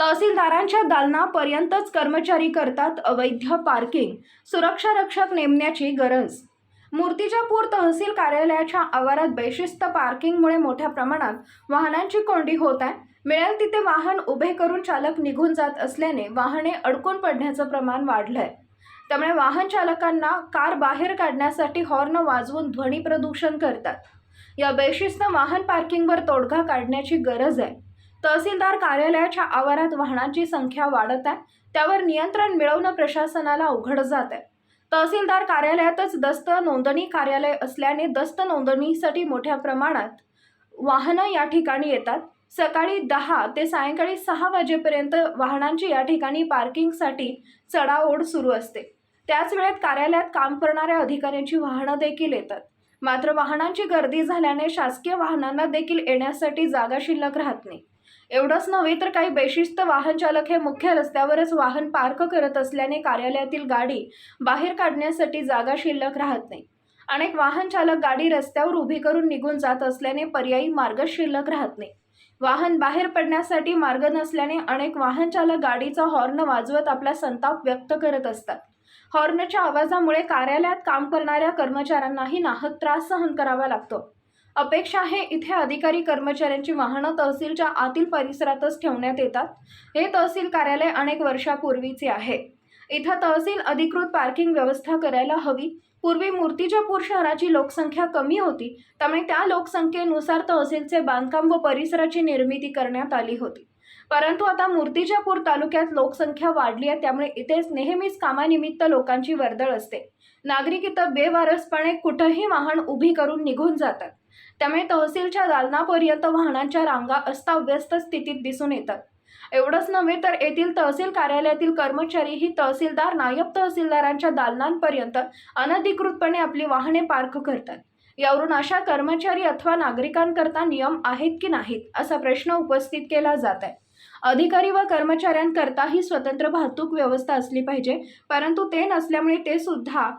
तहसीलदारांच्या दालनापर्यंतच कर्मचारी करतात अवैध पार्किंग सुरक्षा रक्षक नेमण्याची गरज. मूर्तिजापूर तहसील कार्यालयाच्या आवारात बेशिस्त पार्किंगमुळे मोठ्या प्रमाणात वाहनांची कोंडी होत आहे. मिळेल तिथे वाहन उभे करून चालक निघून जात असल्याने वाहने अडकून पडण्याचं प्रमाण वाढलंय. त्यामुळे वाहन चालकांना कार बाहेर काढण्यासाठी हॉर्न वाजवून ध्वनी प्रदूषण करतात. या बेशिस्त वाहन पार्किंगवर तोडगा काढण्याची गरज आहे. तहसीलदार कार्यालयाच्या आवारात वाहनांची संख्या वाढत आहे. त्यावर नियंत्रण मिळवणं प्रशासनाला अवघड जात आहे. तहसीलदार कार्यालयातच दस्त नोंदणी कार्यालय असल्याने दस्त नोंदणीसाठी मोठ्या प्रमाणात वाहनं या ठिकाणी येतात. सकाळी दहा ते सायंकाळी सहा वाजेपर्यंत वाहनांची या ठिकाणी पार्किंगसाठी चढाओढ सुरू असते. त्याच वेळेत कार्यालयात काम करणाऱ्या अधिकाऱ्यांची वाहनं देखील येतात. मात्र वाहनांची गर्दी झाल्याने शासकीय वाहनांना देखील येण्यासाठी जागा शिल्लक राहत नाही. एवढंच नव्हे तर काही बेशिस्त वाहन चालक हे मुख्य रस्त्यावरच वाहन पार्क करत असल्याने कार्यालयातील गाडी बाहेर काढण्यासाठी जागा शिल्लक राहत नाही. अनेक वाहन चालक गाडी रस्त्यावर उभी करून निघून जात असल्याने पर्यायी मार्ग शिल्लक राहत नाही. वाहन बाहेर पडण्यासाठी मार्ग नसल्याने अनेक वाहन चालक गाडीचा हॉर्न वाजवत आपला संताप व्यक्त करत असतात. हॉर्नच्या आवाजामुळे कार्यालयात काम करणाऱ्या कर्मचाऱ्यांनाही नाहक त्रास सहन करावा लागतो. अपेक्षा आहे इथे अधिकारी कर्मचाऱ्यांची वाहनं तहसीलच्या आतील परिसरातच ठेवण्यात येतात. हे तहसील कार्यालय अनेक वर्षापूर्वीचे आहे. इथं तहसील अधिकृत पार्किंग व्यवस्था करायला हवी. पूर्वी मूर्तिजापूर शहराची लोकसंख्या कमी होती त्यामुळे त्या लोकसंख्येनुसार तहसीलचे बांधकाम व परिसराची निर्मिती करण्यात आली होती. परंतु आता मूर्तिजापूर तालुक्यात लोकसंख्या वाढली आहे त्यामुळे इथेच नेहमीच कामानिमित्त लोकांची वर्दळ असते. नागरिक इथं बेवारसपणे कुठंही वाहन उभी करून निघून जातात. त्यामुळे तहसीलच्या दालनापर्यंत वाहनांच्या रांगा अस्ताव्यस्त स्थितीत दिसून येतात. एवढंच नव्हे तर येथील तहसील कार्यालयातील कर्मचारीही तहसीलदार नायब तहसीलदारांच्या दालनांपर्यंत अनधिकृतपणे आपली वाहने पार्क करतात. यावरून अशा कर्मचारी अथवा नागरिकांकरता नियम आहेत की नाहीत असा प्रश्न उपस्थित केला जात आहे. अधिकारी व कर्मचाऱ्यांकरताही स्वतंत्र वाहतूक व्यवस्था असली पाहिजे परंतु ते नसल्यामुळे ते सुद्धा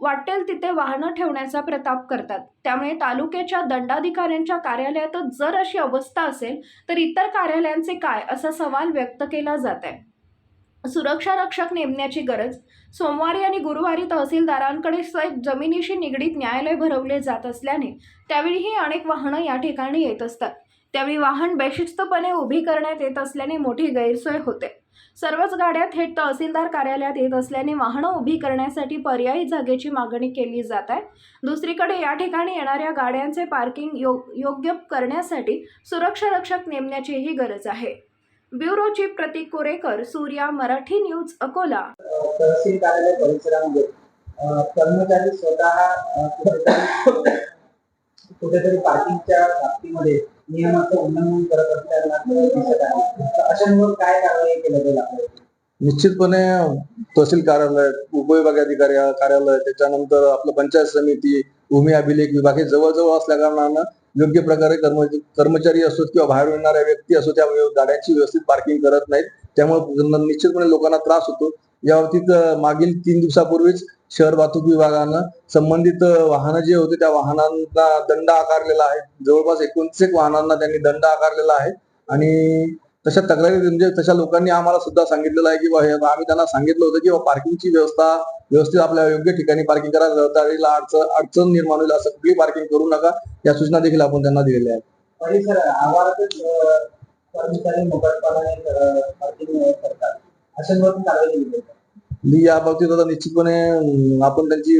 वाटेल तिथे वाहनं ठेवण्याचा प्रताप करतात. त्यामुळे तालुक्याच्या दंडाधिकाऱ्यांच्या कार्यालयातच जर अशी अवस्था असेल तर इतर कार्यालयांचे काय असा सवाल व्यक्त केला जात आहे सुरक्षा रक्षक नेमण्याची गरज सोमवारी आणि गुरुवारी तहसीलदारांकडे सैफ जमिनीशी निगडीत न्यायालय भरवले जात असल्याने त्यावेळीही अनेक वाहनं या ठिकाणी येत असतात. त्यावेळी वाहन बेशिस्तपणे उभी करण्यात येत असल्याने मोठी गैरसोय होते. सर्वच गाड्या थेट तहसीलदार कार्यालयात येत असल्याने वाहनं उभी करण्यासाठी पर्यायी जागेची मागणी केली जात आहे. दुसरीकडे या ठिकाणी येणाऱ्या गाड्यांचे पार्किंग यो योग्य करण्यासाठी सुरक्षा रक्षक नेमण्याचीही गरज आहे. Bureau chief Prateek Korekar Surya Marathi news Akola. तहसील कार्यालय परिसरामध्ये कर्मचारी स्वतः कुठेतरी पार्किंगच्या बाबतीमध्ये नियमाचं उल्लंघन करत दिसत आहे. अशांवर काय कारवाई जाईल आपल्याला? निश्चितपणे तहसील कार्यालय उपविभागाधिकारी कार्यालय त्याच्यानंतर आपलं पंचायत समिती भूमी अभिलेख विभाग हे जवळजवळ असल्या कारणानं योग्य प्रकारे कर्मचारी असोत किंवा बाहेर येणाऱ्या व्यक्ती असो त्या गाड्यांची व्यवस्थित पार्किंग करत नाहीत. त्यामुळे निश्चितपणे लोकांना त्रास होतो. या बाबतीत मागील तीन दिवसापूर्वीच शहर वाहतूक विभागानं संबंधित वाहनं जे होते त्या वाहनांना दंड आकारलेला आहे. जवळपास एकोणतीस एक वाहनांना त्यांनी दंड आकारलेला आहे. आणि तशा तक्रारी म्हणजे तशा लोकांनी आम्हाला सुद्धा सांगितलेलं आहे की आम्ही त्यांना सांगितलं होतं की पार्किंगची व्यवस्था व्यवस्थित आपल्या योग्य ठिकाणी पार्किंग करा. रहदारीला अडचण अडचण निर्माण होईल असं कुठली पार्किंग करू नका. या सूचना देखील आपण त्यांना दिलेल्या आहेत. परिसर आवारातच अ, कर्मचारी पार्किंग करतात. अशा कारवाई केली मी या बाबतीत आता निश्चितपणे आपण त्यांची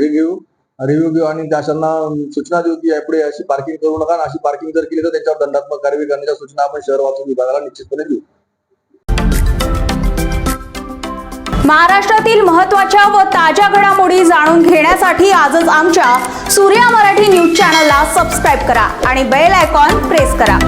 रिव्ह्यू रिव्ह्यू घेऊ आणि त्याशांना सूचना देऊ की यापुढे अशी पार्किंग करू नका आणि अशी पार्किंग जर केली तर त्यांच्यावर दंडात्मक कारवाई करण्याच्या सूचना आपण शहर वाहतूक विभागाला निश्चितपणे देऊ. महाराष्ट्रातील महत्त्वाच्या व ताज्या घडामोडी जाणून घेण्यासाठी आजच आमच्या सूर्या मराठी न्यूज चॅनलला सबस्क्राईब करा आणि बेल आयकॉन प्रेस करा.